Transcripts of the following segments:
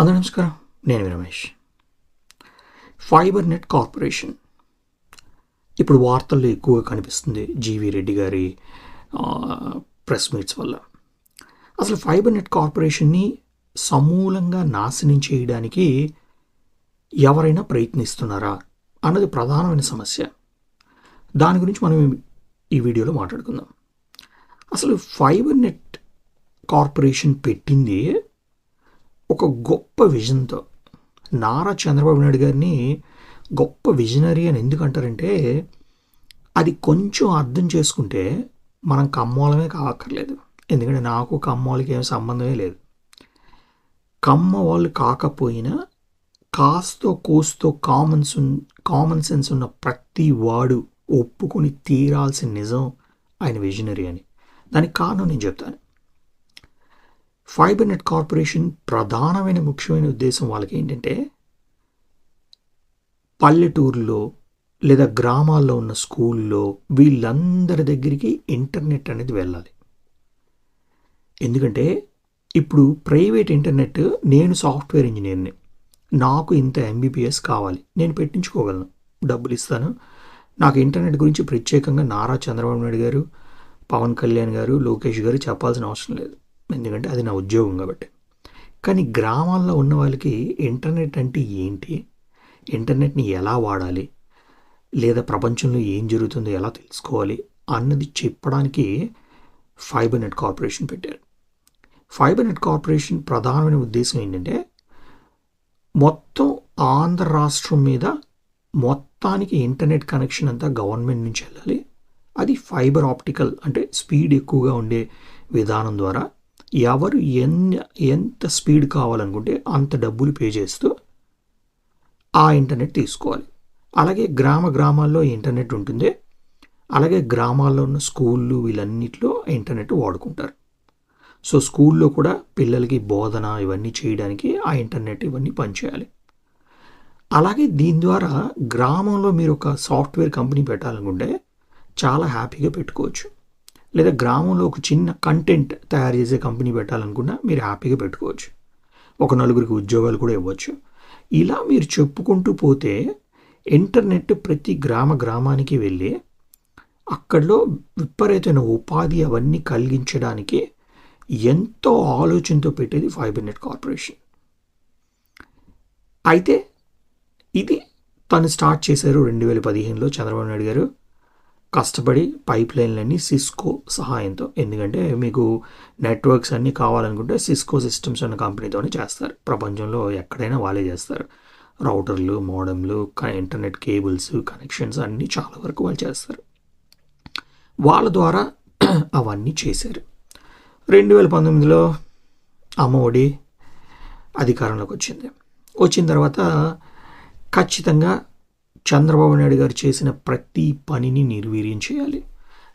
అందరూ నమస్కారం. నేను రమేష్. ఫైబర్ నెట్ కార్పొరేషన్ ఇప్పుడు వార్తల్లో ఎక్కువగా కనిపిస్తుంది జీవి రెడ్డి గారి ప్రెస్ మీట్స్ వల్ల. అసలు ఫైబర్ నెట్ కార్పొరేషన్ని సమూలంగా నాశనం చేయడానికి ఎవరైనా ప్రయత్నిస్తున్నారా అన్నది ప్రధానమైన సమస్య. దాని గురించి మనం ఈ వీడియోలో మాట్లాడుకుందాం. అసలు ఫైబర్ నెట్ కార్పొరేషన్ పెట్టింది ఒక గొప్ప విజన్తో. నారా చంద్రబాబు నాయుడు గారిని గొప్ప విజనరీ అని ఎందుకు అంటారంటే అది కొంచెం అర్థం చేసుకుంటే మనం కమ్మోళమే కాకర్లేదు ఎందుకంటే నాకు కమ్మోళ్ళకి ఏం సంబంధమే లేదు. కమ్మ వాళ్ళు కాకపోయినా కాస్తో కోస్తో కామన్స్ కామన్ సెన్స్ ఉన్న ప్రతి వాడు ఒప్పుకొని తీరాల్సిన నిజం ఆయన విజనరీ అని. దానికి కారణం నేను చెప్తాను. ఫైబర్ నెట్ కార్పొరేషన్ ప్రధానమైన ముఖ్యమైన ఉద్దేశం వాళ్ళకి ఏంటంటే పల్లెటూరులో లేదా గ్రామాల్లో ఉన్న స్కూల్లో వీళ్ళందరి దగ్గరికి ఇంటర్నెట్ అనేది వెళ్ళాలి. ఎందుకంటే ఇప్పుడు ప్రైవేట్ ఇంటర్నెట్ నేను సాఫ్ట్వేర్ ఇంజనీర్ని నాకు ఇంత ఎంబీబీఎస్ కావాలి నేను పెట్టించుకోగలను డబ్బులు ఇస్తాను. నాకు ఇంటర్నెట్ గురించి ప్రత్యేకంగా నారా చంద్రబాబు నాయుడు గారు పవన్ కళ్యాణ్ గారు లోకేష్ గారు చెప్పాల్సిన అవసరం లేదు. ఎందుకంటే అది నా ఉద్యోగం కాబట్టి. కానీ గ్రామాల్లో ఉన్న వాళ్ళకి ఇంటర్నెట్ అంటే ఏంటి? ఇంటర్నెట్ని ఎలా వాడాలి? లేదా ప్రపంచంలో ఏం జరుగుతుందో ఎలా తెలుసుకోవాలి? అన్నది చెప్పడానికి ఫైబర్ నెట్ కార్పొరేషన్ పెట్టారు. ఫైబర్ నెట్ కార్పొరేషన్ ప్రధానమైన ఉద్దేశం ఏంటంటే మొత్తం ఆంధ్ర రాష్ట్రం మీద మొత్తానికి ఇంటర్నెట్ కనెక్షన్ అంతా గవర్నమెంట్ నుంచి వెళ్ళాలి. అది ఫైబర్ ఆప్టికల్ అంటే స్పీడ్ ఎక్కువగా ఉండే విధానం ద్వారా ఎవరు ఎన్ని ఎంత స్పీడ్ కావాలనుకుంటే అంత డబ్బులు పే చేస్తూ ఆ ఇంటర్నెట్ తీసుకోవాలి. అలాగే గ్రామ గ్రామాల్లో ఇంటర్నెట్ ఉంటుంది. అలాగే గ్రామాల్లో ఉన్న స్కూళ్ళు వీళ్ళన్నిటిలో ఇంటర్నెట్ వాడుకుంటారు. సో స్కూల్లో కూడా పిల్లలకి బోధన ఇవన్నీ చేయడానికి ఆ ఇంటర్నెట్ ఇవన్నీ పనిచేయాలి. అలాగే దీని ద్వారా గ్రామంలో మీరు ఒక సాఫ్ట్వేర్ కంపెనీ పెట్టాలనుకుంటే చాలా హ్యాపీగా పెట్టుకోవచ్చు. లేదా గ్రామంలో ఒక చిన్న కంటెంట్ తయారు చేసే కంపెనీ పెట్టాలనుకున్నా మీరు హ్యాపీగా పెట్టుకోవచ్చు. ఒక నలుగురికి ఉద్యోగాలు కూడా ఇవ్వచ్చు. ఇలా మీరు చెప్పుకుంటూ పోతే ఇంటర్నెట్ ప్రతి గ్రామ గ్రామానికి వెళ్ళి అక్కడలో విపరీతమైన ఉపాధి అవన్నీ కలిగించడానికి ఎంతో ఆలోచనతో పెట్టేది ఫైబర్ నెట్ కార్పొరేషన్ అయితే ఇది తను స్టార్ట్ చేశారు రెండు వేల పదిహేనులో చంద్రబాబు నాయుడు గారు. కష్టపడి పైప్ లైన్లన్నీ సిస్కో సహాయంతో. ఎందుకంటే మీకు నెట్వర్క్స్ అన్నీ కావాలనుకుంటే సిస్కో సిస్టమ్స్ అన్న కంపెనీతోనే చేస్తారు. ప్రపంచంలో ఎక్కడైనా వాళ్ళే చేస్తారు. రౌటర్లు మోడమ్లు ఇంటర్నెట్ కేబుల్స్ కనెక్షన్స్ అన్నీ చాలా వరకు వాళ్ళు చేస్తారు. వాళ్ళ ద్వారా అవన్నీ చేశారు. రెండు వేల పంతొమ్మిదిలో అమ్మఒడి అధికారంలోకి వచ్చింది. వచ్చిన తర్వాత ఖచ్చితంగా చంద్రబాబు నాయుడు గారు చేసిన ప్రతి పనిని నిర్వీర్యం చేయాలి.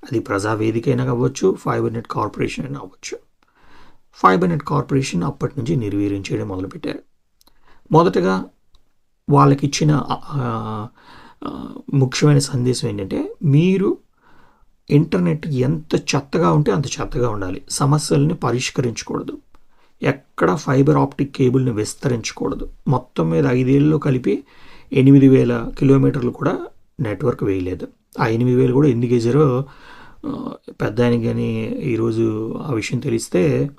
అది ప్రజావేదిక అయినా కావచ్చు ఫైబర్ నెట్ కార్పొరేషన్ అయినా అవ్వచ్చు. ఫైబర్ నెట్ కార్పొరేషన్ అప్పటి నుంచి నిర్వీర్యం చేయడం మొదలుపెట్టారు. మొదటగా వాళ్ళకి ఇచ్చిన ముఖ్యమైన సందేశం ఏంటంటే మీరు ఇంటర్నెట్ ఎంత చెత్తగా ఉంటే అంత చెత్తగా ఉండాలి. సమస్యల్ని పరిష్కరించకూడదు. ఎక్కడ ఫైబర్ ఆప్టిక్ కేబుల్ని విస్తరించకూడదు. మొత్తం మీద ఐదేళ్ళలో కలిపి ఎనిమిది వేల కిలోమీటర్లు కూడా నెట్వర్క్ వేయలేదు. ఆ ఎనిమిది వేలు కూడా ఎందుకు వేసారో పెద్ద ఆయనకి కానీ ఈరోజు ఆ విషయం తెలిస్తే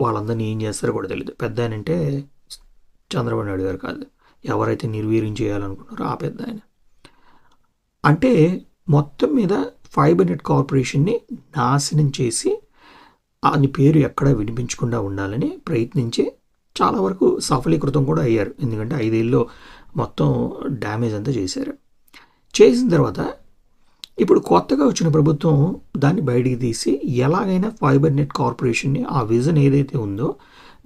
వాళ్ళందరినీ ఏం చేస్తారో కూడా తెలియదు పెద్ద ఆయన అంటే చంద్రబాబు నాయుడు గారు కాదు. ఎవరైతే నిర్వీర్యం చేయాలనుకున్నారో ఆ పెద్ద ఆయన. అంటే మొత్తం మీద ఫైబర్ నెట్ కార్పొరేషన్ని నాశనం చేసి అని పేరు ఎక్కడా వినిపించకుండా ఉండాలని ప్రయత్నించి చాలా వరకు సఫలీకృతం కూడా అయ్యారు. ఎందుకంటే ఐదేళ్ళలో మొత్తం డ్యామేజ్ అంతా చేశారు. చేసిన తర్వాత ఇప్పుడు కొత్తగా వచ్చిన ప్రభుత్వం దాన్ని బయటికి తీసి ఎలాగైనా ఫైబర్ నెట్ కార్పొరేషన్ని ఆ విజన్ ఏదైతే ఉందో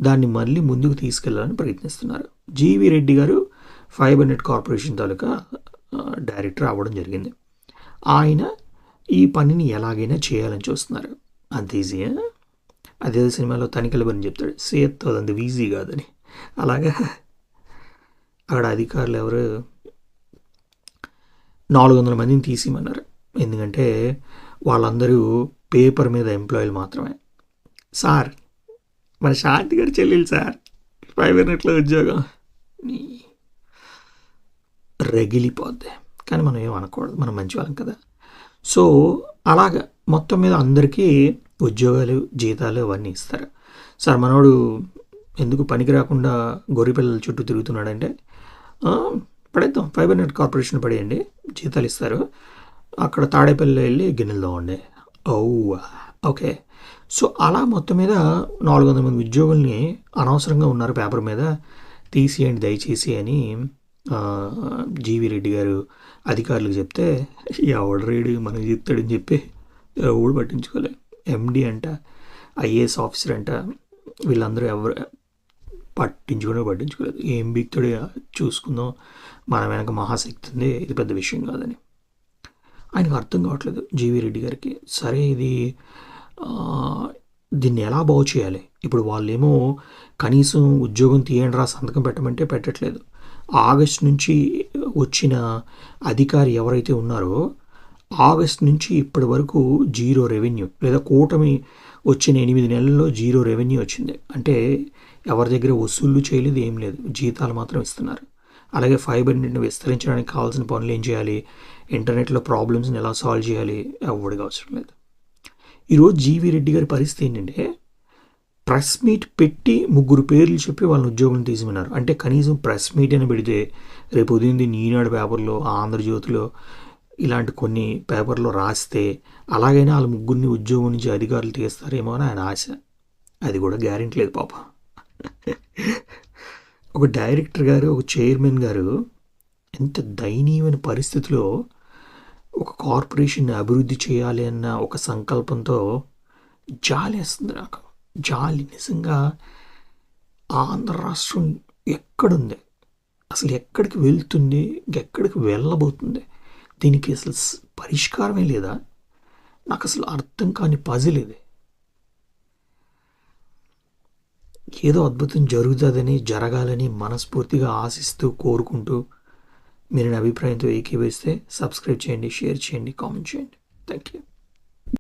దాన్ని మళ్ళీ ముందుకు తీసుకెళ్ళాలని ప్రయత్నిస్తున్నారు. జీవి రెడ్డి గారు ఫైబర్ నెట్ కార్పొరేషన్ తాలూకా డైరెక్టర్ అవ్వడం జరిగింది. ఆయన ఈ పనిని ఎలాగైనా చేయాలని చూస్తున్నారు. అంత ఈజీయా అదే సినిమాలో తనిఖీల పని చెప్తాడు. సేత్తో అంత ఈజీ కాదని. అలాగా అక్కడ అధికారులు ఎవరు? నాలుగు వందల మందిని తీసేయమన్నారు ఎందుకంటే వాళ్ళందరూ పేపర్ మీద ఎంప్లాయీలు మాత్రమే. సార్ మన శాంతి గారి చెల్లెలు సార్ ఫైబర్ నెట్లో ఉద్యోగం. రగిలిపోద్ది. కానీ మనం ఏం అనకూడదు. మనం మంచి వాళ్ళం కదా. సో అలాగ మొత్తం మీద అందరికీ ఉద్యోగాలు జీతాలు అవన్నీ ఇస్తారు. సార్ మనోడు ఎందుకు పనికి రాకుండా గొర్రెపిల్లల చుట్టూ తిరుగుతున్నాడంటే పడేద్దాం ఫైబర్ నెట్ కార్పొరేషన్ పడేయండి జీతాలు ఇస్తారు. అక్కడ తాడేపల్లి వెళ్ళి గిన్నెలు ఉండే ఓ ఓకే. సో అలా మొత్తం మీద నాలుగు వందల మంది ఉద్యోగుల్ని అనవసరంగా ఉన్నారు పేపర్ మీద. తీసేయండి దయచేసి అని జీవి రెడ్డి గారు అధికారులకు చెప్తే ఎవడరేడు రేడు మనకి చెప్తాడని చెప్పి ఎవడు పట్టించుకోలే. ఎండి అంట ఐఏఎస్ ఆఫీసర్ అంట వీళ్ళందరూ ఎవరు పట్టించుకునే పట్టించుకోలేదు. ఏం బీక్తాడు చూసుకుందాం. మన వెనక మహాశక్తి ఉంది ఇది పెద్ద విషయం కాదని. ఆయనకు అర్థం కావట్లేదు జీవి రెడ్డి గారికి. సరే ఇది దీన్ని ఎలా బాగు చేయాలి? ఇప్పుడు వాళ్ళేమో కనీసం ఉద్యోగం తీయండి రా సంతకం పెట్టమంటే పెట్టట్లేదు. ఆగస్ట్ నుంచి వచ్చిన అధికారి ఎవరైతే ఉన్నారో ఆగస్ట్ నుంచి ఇప్పటి వరకు జీరో రెవెన్యూ లేదా కూటమి వచ్చిన ఎనిమిది నెలల్లో జీరో రెవెన్యూ వచ్చింది. అంటే ఎవరి దగ్గర వసూళ్ళు చేయలేదు ఏం లేదు. జీతాలు మాత్రం ఇస్తున్నారు. అలాగే ఫైబర్ నెట్ని విస్తరించడానికి కావాల్సిన పనులు ఏం చేయాలి? ఇంటర్నెట్లో ప్రాబ్లమ్స్ని ఎలా సాల్వ్ చేయాలి? ఎవరికి అవసరం లేదు. ఈరోజు జీవి రెడ్డి గారి పరిస్థితి ఏంటంటే ప్రెస్ మీట్ పెట్టి ముగ్గురు పేర్లు చెప్పి వాళ్ళని ఉద్యోగం తీసిమన్నారు. అంటే కనీసం ప్రెస్ మీట్ అని పెడితే రేపు ఉదయం ఈనాడు పేపర్లో ఆంధ్రజ్యోతిలో ఇలాంటి కొన్ని పేపర్లో రాస్తే అలాగైనా వాళ్ళ ముగ్గురిని ఉద్యోగం నుంచి అధికారులు తీస్తారేమో అని ఆయన ఆశ. అది కూడా గ్యారెంటీ లేదు పాప. ఒక డైరెక్టర్ గారు ఒక చైర్మన్ గారు ఎంత దయనీయమైన పరిస్థితిలో ఒక కార్పొరేషన్ అభివృద్ధి చేయాలి అన్న ఒక సంకల్పంతో జాలి వేస్తుంది నాకు. జాలి నిజంగా ఆంధ్ర రాష్ట్రం ఎక్కడుంది? అసలు ఎక్కడికి వెళ్తుంది? ఎక్కడికి వెళ్ళబోతుంది? దీనికి అసలు పరిష్కారమే లేదా? నాకు అసలు అర్థం కాని పజిల్ ఇది. ఏదో అద్భుతం జరుగుతుందని జరగాలని మనస్ఫూర్తిగా ఆశిస్తూ కోరుకుంటూ మీరు నా అభిప్రాయంతో ఏకీభవిస్తే సబ్స్క్రైబ్ చేయండి షేర్ చేయండి కామెంట్ చేయండి. Thank you